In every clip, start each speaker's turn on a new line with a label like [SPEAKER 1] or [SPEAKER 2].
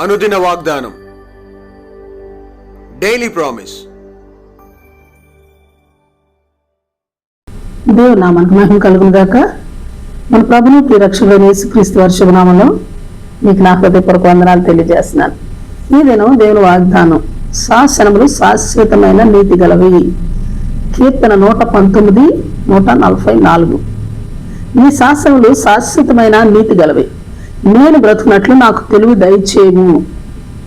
[SPEAKER 1] అనుదిన వాగ్దానం. Daily promise
[SPEAKER 2] దేవుడు నామానికి మహిమ కలుగును గాక. మన ప్రభుని రక్షణ యేసుక్రీస్తు వర్షభనామంలో మీకు నా హృదయపూర్వక వందనాలు తెలియజేస్తున్నాను. ఈ దినం దేవుని వాగ్దానం శాసనములు శాశ్వతమైన నీతి గలవి. కీర్తన నూట పంతొమ్మిది నూట నలభై నాలుగు. ఈ శాసనములు శాశ్వతమైన నీతి గలవి. నేను బ్రతుకున్నట్లు నాకు తెలివి దయచేయము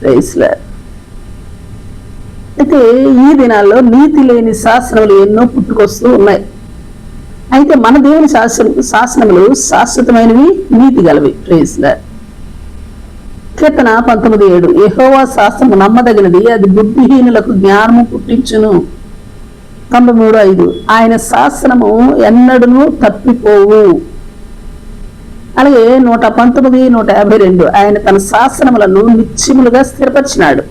[SPEAKER 2] Praise అయితే ఈ దినాల్లో నీతి లేని శాసనములు ఎన్నో పుట్టుకొస్తూ ఉన్నాయి. అయితే మన దేవుని శాసన శాసనములు శాశ్వతమైనవి నీతి గలవి. ప్రేస్ కీర్తన పంతొమ్మిది ఏడు. యహోవా శాస్త్రము నమ్మదగినది అది బుద్ధిహీనులకు జ్ఞానము పుట్టించును. తొంభై మూడు ఐదు. ఆయన శాసనము ఎన్నడూ తప్పిపోవు. అలాగే నూట పంతొమ్మిది నూట యాభై రెండు ఆయన తన శాసనములను నిత్యములుగా స్థిరపరిచినాడు.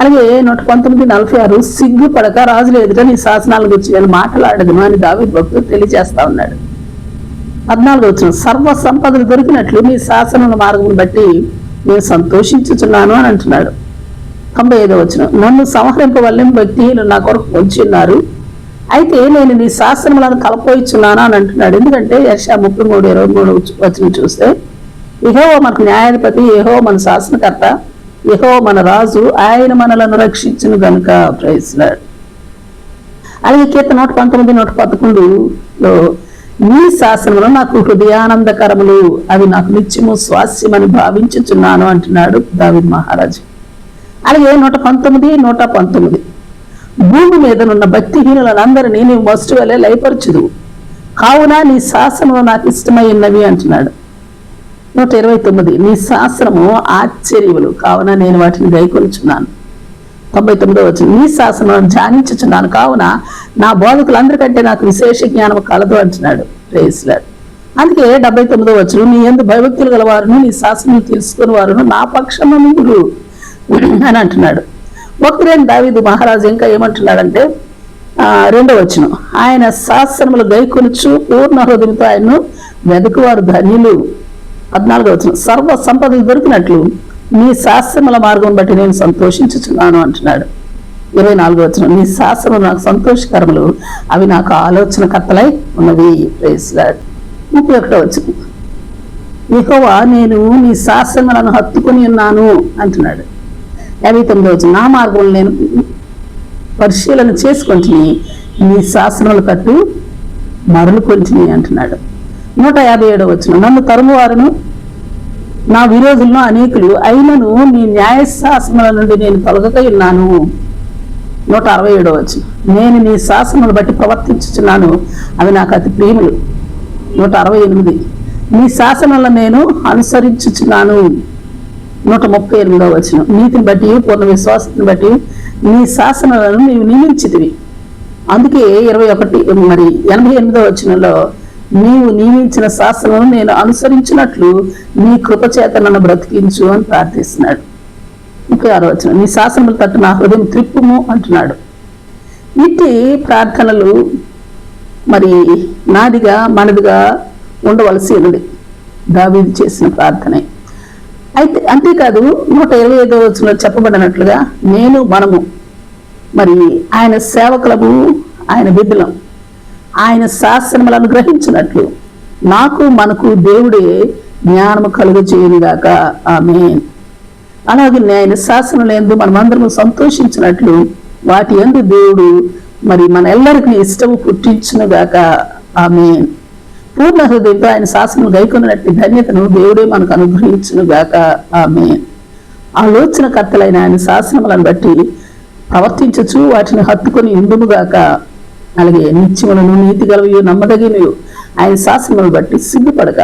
[SPEAKER 2] అలాగే నూట పంతొమ్మిది నలభై ఆరు సిగ్గుపడక రాజులు ఎదుట నీ శాసనాల గురించి నేను మాట్లాడదును అని దావి భక్తుడు తెలియజేస్తా ఉన్నాడు. పద్నాలుగు వచ్చిన సర్వ సంపదలు దొరికినట్లు నీ శాసనముల మార్గం బట్టి నేను సంతోషించుచున్నాను అని అంటున్నాడు. తొంభై ఐదో వచ్చిన నన్ను సంహరింపవల్లం భక్తిహీనులు నా కొరకు వచ్చి ఉన్నారు అయితే నేను నీ శాస్త్రములను కలపోయిచున్నాను అని అంటున్నాడు. ఎందుకంటే యర్షా ముప్పై మూడు ఇరవై మూడు వచ్చిన చూస్తే ఇహో మనకు న్యాయాధిపతి ఏహో మన శాసనకర్త ఇహో మన రాజు ఆయన మనలను రక్షించను గనుక ప్రయత్నాడు అలాగే కీర్తన నూట పంతొమ్మిది నూట పదకొండులో నీ శాసనములు నాకు హృదయానందకరములు అవి నాకు నిత్యము స్వాస్యమని భావించుచున్నాను అంటున్నాడు దావిద్ మహారాజు. అలాగే నూట పంతొమ్మిది నూట పంతొమ్మిది. భూమి మీదనున్న భక్తిహీనులందరినీ నీవు మస్టు వలె లయపరచుదు కావున నీ శాసనము నాకు ఇష్టమైనవి అంటున్నాడు. నూట ఇరవై తొమ్మిది నీ శాసనము ఆశ్చర్యములు. కావున నేను వాటిని గైకొలుచున్నాను తొంభై తొమ్మిదో వచ్చిన నీ శాసనం ధ్యానించుచున్నాను. కావున నా బోధకులందరికంటే నాకు విశేష జ్ఞానం కలదు అంటున్నాడు రేస్లాడ్. అందుకే డెబ్బై తొమ్మిదో వచ్చిన నీ ఎందు భయభక్తులు గలవారును నీ శాసనం తెలుసుకుని వారును నా పక్షమనుగురు అని అంటున్నాడు. ఒకరేం దావీదు మహారాజు ఇంకా ఏమంటున్నాడంటే రెండవ రెండో వచ్చిన ఆయన శాస్త్రములు గైకొనుచు పూర్ణ హృదయంతో ఆయన్ను వెదకువారు ధన్యులు. పద్నాలుగో వచ్చిన సర్వ సంపద దొరికినట్లు నీ శాస్త్రముల మార్గం బట్టి నేను సంతోషించుచున్నాను అంటున్నాడు. ఇరవై నాలుగో వచ్చిన నీ శాస్త్రము నాకు సంతోషకరములు అవి నాకు ఆలోచన కత్తలై ఉన్నవి ముప్పై ఒకటో వచ్చిన ఇహోవా నేను నీ శాస్త్రములను హత్తుకుని ఉన్నాను అంటున్నాడు. యాభై తొమ్మిది వచ్చిన నా మార్గం నేను పరిశీలన చేసుకుంటుని నీ శాసనాలు కట్టు మరలు కొంటిని అంటున్నాడు. నూట యాభై ఏడవ వచ్చిన నన్ను తరుమువారును నా విరోధులను అనేకులు అయినను నీ న్యాయశాసనముల నుండి నేను తొలగక ఉన్నాను. నూట అరవై ఏడవ వచ్చిన నేను నీ శాసనములు బట్టి ప్రవర్తించుచున్నాను. అవి నాకు అతి ప్రియములు. నూట అరవై ఎనిమిది. నీ శాసనాలను నేను అనుసరించుచున్నాను. నూట ముప్పై ఎనిమిదవ వచ్చిన నీతిని బట్టి పూర్ణ విశ్వాసాన్ని బట్టి నీ శాసనాలను నీవు నియమించితివి. అందుకే ఇరవై ఒకటి మరి ఎనభై ఎనిమిదవ వచనంలో నీవు నియమించిన శాసనం నేను అనుసరించినట్లు నీ కృపచేత నన్ను బ్రతికించు అని ప్రార్థిస్తున్నాడు. ముప్పై ఆరో వచనం. నీ శాసనములు తట్టు నా హృదయం త్రిప్పుము అంటున్నాడు. ఇట్టి ప్రార్థనలు మరి నాదిగా మనదిగా ఉండవలసి ఉంది దావీది చేసిన ప్రార్థనే. అయితే అంతేకాదు నూట ఇరవై ఐదో వచ్చిన చెప్పబడినట్లుగా నేను మనము మరి ఆయన సేవకులము ఆయన బిడ్డలం. ఆయన శాస్త్రములను గ్రహించినట్లు నాకు మనకు దేవుడే జ్ఞానము కలుగజేయునుగాక. ఆమె అలాగే ఆయన శాసనములు ఎందు మనమందరము సంతోషించినట్లు వాటి ఎందు దేవుడు మరి మన ఎల్లరికి ఇష్టము పుట్టించునుగాక. ఆమె పూర్ణ హృదయంతో ఆయన శాసనం గైకొన్నట్టు ధన్యతను దేవుడే మనకు అనుగ్రహించును గాక. ఆమె ఆలోచన కర్తలైన ఆయన శాసనములను బట్టి ప్రవర్తించచ్చు వాటిని హత్తుకొని ఇందుముగాక అలాగే నిత్యములను నీతి గలవయు నమ్మదగినయు ఆయన శాసనములను బట్టి సిగ్గుపడక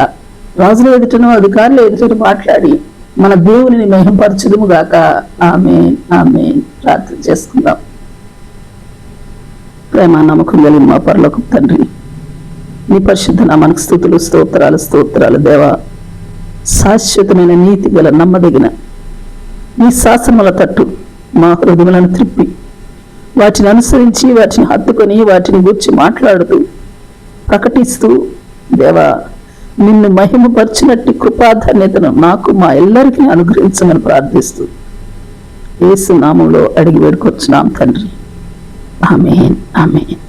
[SPEAKER 2] రాజుల ఎదుటను అధికారులు ఎదుటను మాట్లాడి మన దేవుని మహింపరచుదుముగాక ఆమె ఆమె ప్రార్థన చేసుకుందాం. ప్రేమ నమ్మకం కలిగిన మా పరలోక తండ్రి నీ పరిశుద్ధ నామానికి స్థుతులు స్తోత్రాలు స్తోత్రాలు. దేవా శాశ్వతమైన నీతి గల నమ్మదగిన నీ శాసనముల తట్టు మా హృదయములను త్రిప్పి వాటిని అనుసరించి వాటిని హత్తుకొని వాటిని గురించి మాట్లాడుతూ ప్రకటిస్తూ దేవా నిన్ను మహిమపరిచినట్టు కృపాధాన్యతను నాకు మా ఎల్లరికీ అనుగ్రహించమని ప్రార్థిస్తూ ఏసు నామంలో అడిగి వేడుకొచ్చున్నాం తండ్రి. Amen amen.